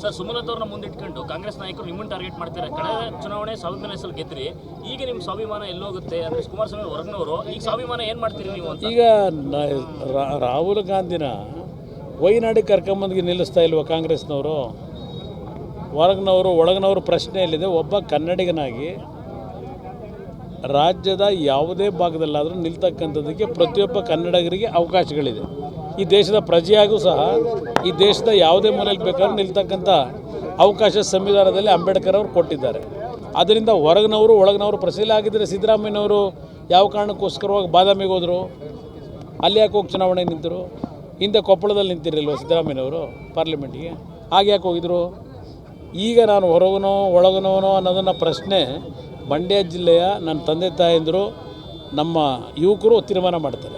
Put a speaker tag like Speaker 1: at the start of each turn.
Speaker 1: Sir, Sumalatha ಅವ್ರನ್ನ ಮುಂದಿಟ್ಕೊಂಡು ಕಾಂಗ್ರೆಸ್ ನಾಯಕರು ನಿಮ್ಮನ್ನು ಟಾರ್ಗೆಟ್ ಮಾಡ್ತಾರೆ ಕಳೆದ ಚುನಾವಣೆ ಸ್ವಾಭಿಮಾನ ಹೆಸರು ಗೆದ್ರಿ. ಈಗ ನಿಮ್ಮ ಸ್ವಾಭಿಮಾನ ಎಲ್ಲೋಗುತ್ತೆ? ಅಂದ್ರೆ ಕುಮಾರಸ್ವಾಮಿ ಹೊರಗಿನವರು. ಈಗ ಸ್ವಾಭಿಮಾನ ಏನು ಮಾಡ್ತೀರಿ ನೀವು
Speaker 2: ಈಗ ರಾಹುಲ್ ಗಾಂಧಿನ ವೈನಾಡಿಗೆ ಕರ್ಕೊಂಬಂದಿಗೆ ನಿಲ್ಲಿಸ್ತಾ ಇಲ್ವ ಕಾಂಗ್ರೆಸ್ನವರು? ಹೊರಗಿನವರು, ಒಳಗಿನವರು ಪ್ರಶ್ನೆ ಎಲ್ಲಿದೆ ಒಬ್ಬ ಕನ್ನಡಿಗನಾಗಿ ರಾಜ್ಯದ ಯಾವುದೇ ಭಾಗದಲ್ಲಾದರೂ ನಿಲ್ತಕ್ಕಂಥದ್ದಕ್ಕೆ ಪ್ರತಿಯೊಬ್ಬ ಕನ್ನಡಿಗರಿಗೆ ಅವಕಾಶಗಳಿದೆ. ಈ ದೇಶದ ಪ್ರಜೆಯಾಗೂ ಸಹ ಈ ದೇಶದ ಯಾವುದೇ ಮೂಲೆಯಲ್ಲಿ ಬೇಕಾದ್ರೂ ನಿಲ್ತಕ್ಕಂಥ ಅವಕಾಶ ಸಂವಿಧಾನದಲ್ಲಿ ಅಂಬೇಡ್ಕರ್ ಅವರು ಕೊಟ್ಟಿದ್ದಾರೆ. ಅದರಿಂದ ಹೊರಗಿನವರು, ಒಳಗಿನವರು ಪ್ರಸಿದ್ಧ ಆಗಿದ್ದರೆ ಸಿದ್ದರಾಮಯ್ಯನವರು ಯಾವ ಕಾರಣಕ್ಕೋಸ್ಕರವಾಗಿ ಬಾದಾಮಿಗೆ ಹೋದರು? ಅಲ್ಲಿ ಯಾಕೆ ಹೋಗಿ ಚುನಾವಣೆ ನಿಂತರು? ಹಿಂದೆ ಕೊಪ್ಪಳದಲ್ಲಿ ನಿಂತಿರಲಿಲ್ವ ಸಿದ್ದರಾಮಯ್ಯನವರು ಪಾರ್ಲಿಮೆಂಟ್ಗೆ? ಹಾಗೆ ಯಾಕೆ ಹೋಗಿದ್ರು? ಈಗ ನಾನು ಹೊರಗನೋ, ಒಳಗನೋನೋ ಅನ್ನೋದನ್ನು ಪ್ರಶ್ನೆ ಮಂಡ್ಯ ಜಿಲ್ಲೆಯ ನನ್ನ ತಂದೆ ತಾಯಂದಿರು ನಮ್ಮ ಯುವಕರು ತೀರ್ಮಾನ ಮಾಡ್ತಾರೆ.